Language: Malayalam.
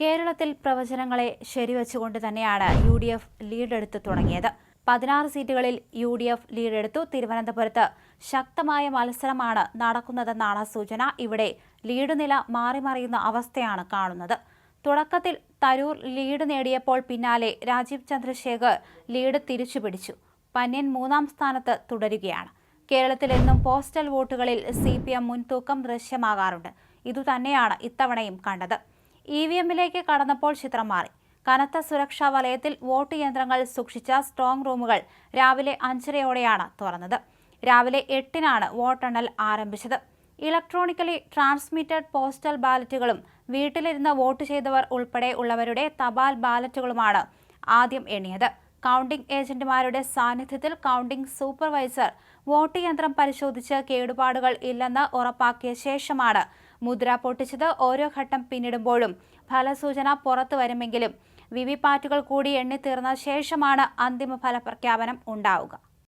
കേരളത്തിൽ പ്രവചനങ്ങളെ ശരിവച്ചുകൊണ്ട് തന്നെയാണ് യു ഡി എഫ് ലീഡെടുത്ത് തുടങ്ങിയത്. പതിനാറ് സീറ്റുകളിൽ യു ഡി എഫ് ലീഡെടുത്തു. തിരുവനന്തപുരത്ത് ശക്തമായ മത്സരമാണ് നടക്കുന്നതെന്നാണ് സൂചന. ഇവിടെ ലീഡ് നില മാറിമറിയുന്ന അവസ്ഥയാണ് കാണുന്നത്. തുടക്കത്തിൽ തരൂർ ലീഡ് നേടിയപ്പോൾ പിന്നാലെ രാജീവ് ചന്ദ്രശേഖർ ലീഡ് തിരിച്ചുപിടിച്ചു. പന്യൻ മൂന്നാം സ്ഥാനത്ത് തുടരുകയാണ്. കേരളത്തിൽ എന്നും പോസ്റ്റൽ വോട്ടുകളിൽ സി പി എം മുൻതൂക്കം ദൃശ്യമാകാറുണ്ട്. ഇതുതന്നെയാണ് ഇത്തവണയും കണ്ടത്. ഇ വി എമ്മിലേക്ക് കടന്നപ്പോൾ ചിത്രം മാറി. കനത്ത സുരക്ഷാ വലയത്തിൽ വോട്ട് യന്ത്രങ്ങൾ സൂക്ഷിച്ച സ്ട്രോങ് റൂമുകൾ രാവിലെ അഞ്ചരയോടെയാണ് തുറന്നത്. രാവിലെ എട്ടിനാണ് വോട്ടെണ്ണൽ ആരംഭിച്ചത്. ഇലക്ട്രോണിക്കലി ട്രാൻസ്മിറ്റഡ് പോസ്റ്റൽ ബാലറ്റുകളും വീട്ടിലിരുന്ന് വോട്ട് ചെയ്തവർ ഉൾപ്പെടെ ഉള്ളവരുടെ തപാൽ ബാലറ്റുകളുമാണ് ആദ്യം എണ്ണിയത്. കൗണ്ടിംഗ് ഏജന്റുമാരുടെ സാന്നിധ്യത്തിൽ കൗണ്ടിംഗ് സൂപ്പർവൈസർ വോട്ട് യന്ത്രം പരിശോധിച്ച് കേടുപാടുകൾ ഇല്ലെന്ന് ഉറപ്പാക്കിയ ശേഷമാണ് മുദ്ര പൊട്ടിച്ചത് ഓരോ ഘട്ടം പിന്നിടുമ്പോഴും ഫലസൂചന പുറത്തു വരുമെങ്കിലും വിവിപാറ്റുകൾ കൂടി എണ്ണിത്തീർന്ന ശേഷമാണ് അന്തിമ ഫലപ്രഖ്യാപനം ഉണ്ടാവുക.